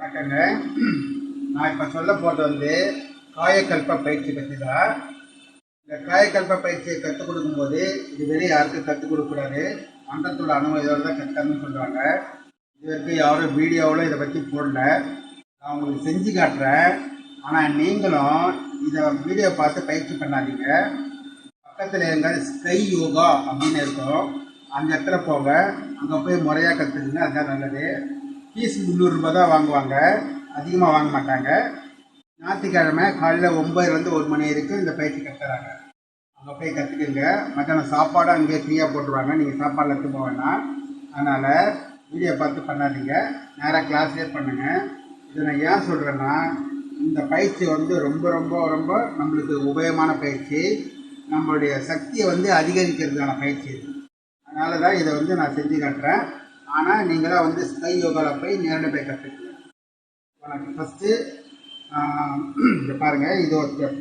வணக்கங்க. நான் இப்போ சொல்ல போகிறது வந்து காயக்கல்ப பயிற்சி பற்றி தான் இந்த காயக்கல்ப பயிற்சியை கற்றுக் கொடுக்கும்போது இது வெளியே யாருக்கும் கற்றுக் கொடுக்கக்கூடாது. மன்றத்தோட அனுமதியோடு தான் கற்றுக்கணும்னு சொல்கிறாங்க இது வரைக்கும் யாரும் வீடியோவில் இதை பற்றி போடல. நான் உங்களுக்கு செஞ்சு காட்டுறேன். ஆனால் நீங்களும் இதை வீடியோ பார்த்து பயிற்சி பண்ணாதீங்க. பக்கத்தில் எங்கள் ஸ்கை யோகா அப்படின்னு இருக்கும். அந்த இடத்துல போங்க. அங்கே போய் முறையாக கற்றுக்குங்க அதுதான் நல்லது. ஃபீஸ் முந்நூறுரூபா தான் வாங்குவாங்க. அதிகமாக வாங்க மாட்டாங்க. ஞாயிற்றுக்கிழமை காலையில் ஒம்பதுலேருந்து ஒரு மணி வரைக்கும் இந்த பயிற்சி கற்றுறாங்க அங்கே போய் கற்றுக்குங்க மத்தியானம் சாப்பாடு அங்கேயே ஃப்ரீயாக போட்டுருவாங்க. நீங்கள் சாப்பாடில் எடுத்து போக வேணாம் அதனால் வீடியோ பார்த்து பண்ணாதீங்க. நேராக கிளாஸ்லேயே பண்ணுங்கள் இதை நான் ஏன் சொல்கிறேன்னா இந்த பயிற்சி வந்து ரொம்ப ரொம்ப ரொம்ப நம்மளுக்கு உபயமான பயிற்சி. நம்மளுடைய சக்தியை வந்து அதிகரிக்கிறதுக்கான பயிற்சி இது. அதனால தான் இதை வந்து நான் செஞ்சு காட்டுறேன். ஆனால் நீங்களாக வந்து ஸ்கை யோகாவில் போய் நேரடி போய் கற்றுக்கலாம் வணக்கம். ஃபஸ்ட்டு இங்கே பாருங்கள் இது ஒரு ஸ்டெப்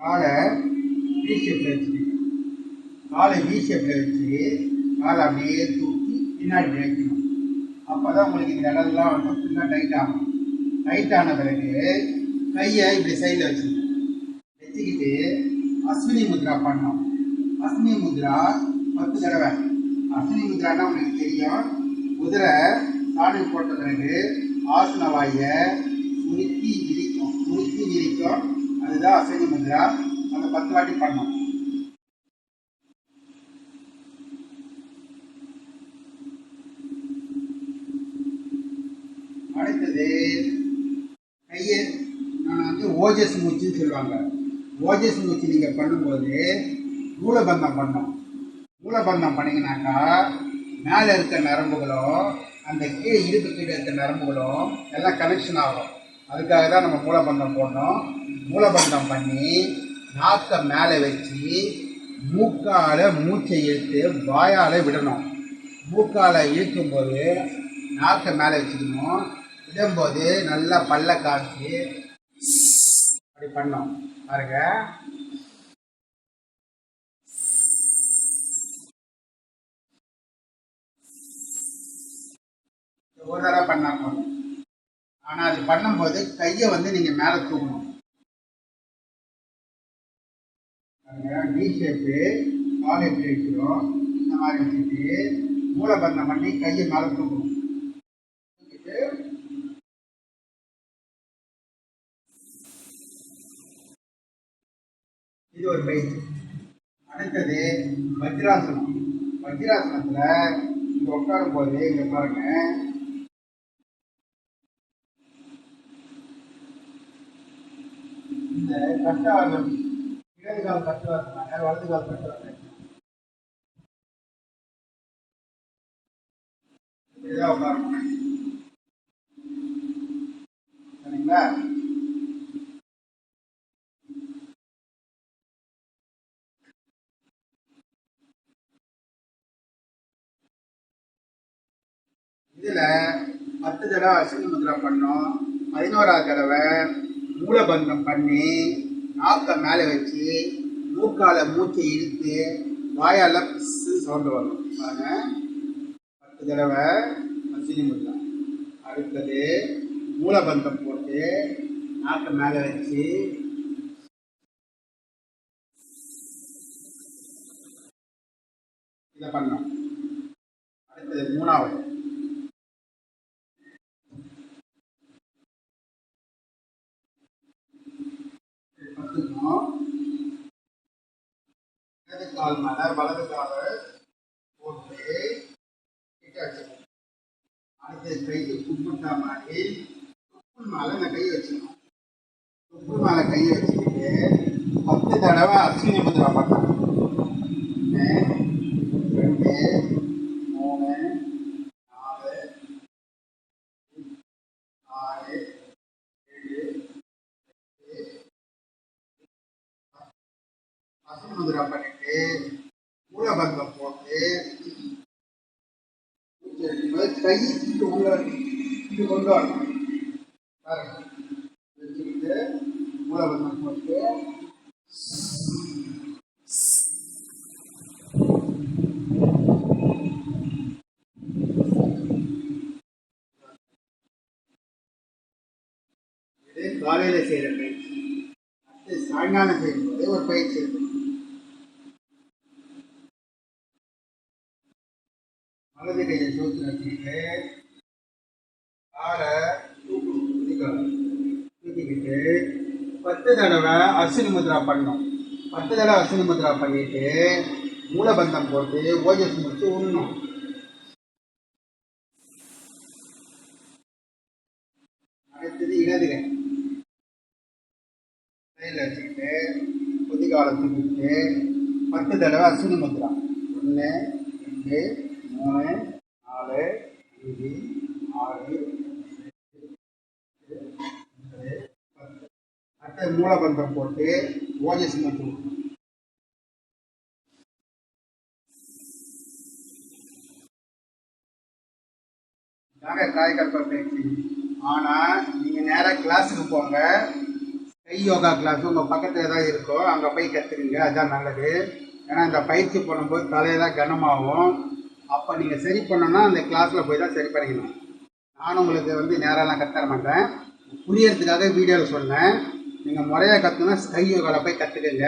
காலை வி ஷேப்பில் வச்சுக்கோங்க காலை வி ஷேப்பில் வச்சு காலை அப்படியே தூக்கி பின்னாடி இப்படி வைக்கணும் அப்போ தான் உங்களுக்கு இந்த இடம்லாம் வந்து ஃபுல்லாக டைட் ஆகும். டைட் ஆன பிறகு கையை இப்படி சைடில் வச்சுக்கணும். வச்சுக்கிட்டு அஸ்வினி முத்ரா பண்ணணும். அஸ்வினி முத்ரா பத்து தடவை. அஸ்வினி முத்ரான்னா உங்களுக்கு தெரியும். குதிரை சாணி போட்ட பிறகு ஆசன வாயை சுருக்கி விரிக்கும் சுருக்கி விரிக்கும் அதுதான் அஸ்வினி முத்ரா. அந்த பத்து வாட்டி பண்ணும் அடுத்தது கையை நான் வந்து ஓஜஸ் மூச்சுன்னு சொல்லுவாங்க. ஓஜஸ் மூச்சு நீங்கள் பண்ணும்போது மூலபந்தம் பண்ணோம். மூலபந்தம் பண்ணிங்கனாக்கா மேலே இருக்க நரம்புகளும் அந்த கீழே இடுப்பு கீழே இருக்க நரம்புகளும் எல்லாம் கனெக்ஷன் ஆகும். அதுக்காக தான் நம்ம மூலபந்தம் போடணும். மூலபந்தம் பண்ணி நாக்கை மேலே வச்சு மூக்கால் மூச்சை இழுத்து வாயால் விடணும். மூக்கால் இழுக்கும்போது நாக்கை மேலே வச்சுக்கணும். விடும்போது நல்லா பல்ல காமிச்சு அப்படி பண்ணோம் பாருங்கள் ஒரு தடவை பண்ணா போதும். ஆனால் அது பண்ணும்போது கையை வந்து நீங்கள் மேலே தூக்கணும். டி ஷேப்பு கால் எப்படி வைக்கிறோம் இந்த மாதிரி வச்சுட்டு மூலபந்தம் பண்ணி கையை மேலே தூக்கணும். இது ஒரு பயிற்சி அடுத்தது வஜ்ராசனம். வஜ்ராசனத்தில் இங்கே உட்காரும் போது இங்கே பாருங்க இந்த கஷ்டவாதம் இடது கால் கஷ்டவாதம் வலது கால் கஷ்டவாதம் இப்படிதான் சரிங்களா? இதில் பத்து தடவை அசிங்க முத்ரா பண்ணோம். பதினோராவது தடவை மூலபந்தம் பண்ணி நாக்கை மேலே வச்சு மூக்கால மூச்சை இழுத்து வாயால் சவுண்டு வரும். பாருங்க. பத்து தடவை அசினி முடியலாம் அடுத்தது மூலபந்தம் போட்டு நாக்கை மேலே வச்சு இதை பண்ணோம் அடுத்தது மூணாவது. கற்றுக்கணும் இடது கால் மேலே வலது காலை போட்டு கிட்ட வச்சுக்கணும் அடுத்து கைக்கு துப்புட்டா மாதிரி துப்பு மேலே இந்த கையை வச்சுக்கணும் துப்பு மேலே கையை வச்சுக்கிட்டு பத்து தடவை அஸ்வினி முத்ரா பண்ணணும் ஒன்று ரெண்டு மூணு நாலு ஆறு ஏழு எட்டு அசுமுதிரம் பண்ணிட்டு மூலபங்கம் போட்டு கை இட்டு உள்ள இது கொண்டு வரணும். வச்சுக்கிட்டு மூலபங்கம் போட்டு காலையில் செய்கிற பயிற்சி. அடுத்து சாயங்காலம் செய்யும்போது ஒரு பயிற்சி இருக்கு. அகதி கையை சோத்து வச்சுக்கிட்டு காலை தூக்கணும் தூக்கிக்கிட்டு பத்து தடவை அஸ்வினி முத்ரா பண்ணணும் பத்து தடவை அஸ்வினி முத்ரா பண்ணிட்டு மூலபந்தம் போட்டு ஓஜஸ் முடிச்சு உண்ணணும் அடுத்தது இடது கையில் வச்சுக்கிட்டு குதிகாலம் தூக்கிட்டு பத்து தடவை அஸ்வினி முத்ரா. ஒன்று ரெண்டு மூணு நாலு அஞ்சு ஆறு ஏழு, அடுத்த மூலபந்தம் போட்டு ஓஜஸ் மட்டும் தாங்க காய்கல்ப பயிற்சி. ஆனால் நீங்கள் நேராக கிளாஸுக்கு போங்க. கை யோகா கிளாஸ் உங்கள் பக்கத்தில் தான் இருக்கோ அங்கே போய் கற்றுக்குங்க அதுதான் நல்லது. ஏன்னா இந்த பயிற்சி பண்ணும்போது தலையெல்லாம் கனமாகும். அப்போ நீங்கள் சரி பண்ணணும்னா அந்த கிளாஸில் போய் தான் சரி பண்ணிக்கணும். நானும் உங்களுக்கு வந்து நேரெல்லாம் கற்றுற மாட்டேன். புரியறதுக்காக வீடியோவில் சொன்னேன். நீங்கள் முறையாக கற்றுனா ஸ்கையோ யோகாவில் போய் கற்றுக்குங்க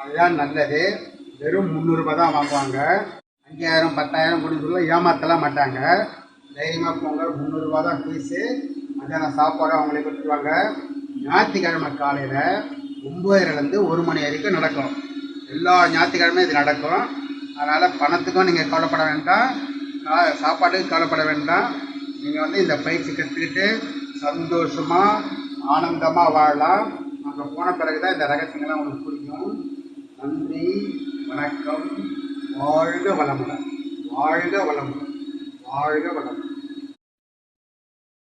அதுதான் நல்லது. வெறும் முந்நூறுரூபா தான் வாங்குவாங்க. அஞ்சாயிரம் பத்தாயிரம் கொடுத்து சொல்ல ஏமாற்றலாம் மாட்டாங்க. தைரியமாக போங்க. முந்நூறுரூவா தான் ஃபீஸு மத்தியானம் சாப்பாடு அவங்களே கொடுத்துருவாங்க. ஞாயிற்றுக்கிழமை காலையில் ஒம்பதுலேருந்து ஒரு மணி வரைக்கும் நடக்கும். எல்லா ஞாயிற்றுக்கிழமையும் இது நடக்கும். அதனால் பணத்துக்கும் நீங்கள் கவலைப்பட வேண்டாம். கா- சாப்பாட்டுக்கும் கவலைப்பட வேண்டாம். நீங்கள் வந்து இந்த பயிற்சி கற்றுக்கிட்டு சந்தோஷமாக ஆனந்தமாக வாழலாம். அங்கே போன பிறகு தான் இந்த ரகசியங்கள்லாம் உங்களுக்கு புரியும். நன்றி வணக்கம். வாழ்க வளமுடன். வாழ்க வளமுடன். வாழ்க வளமுடன்.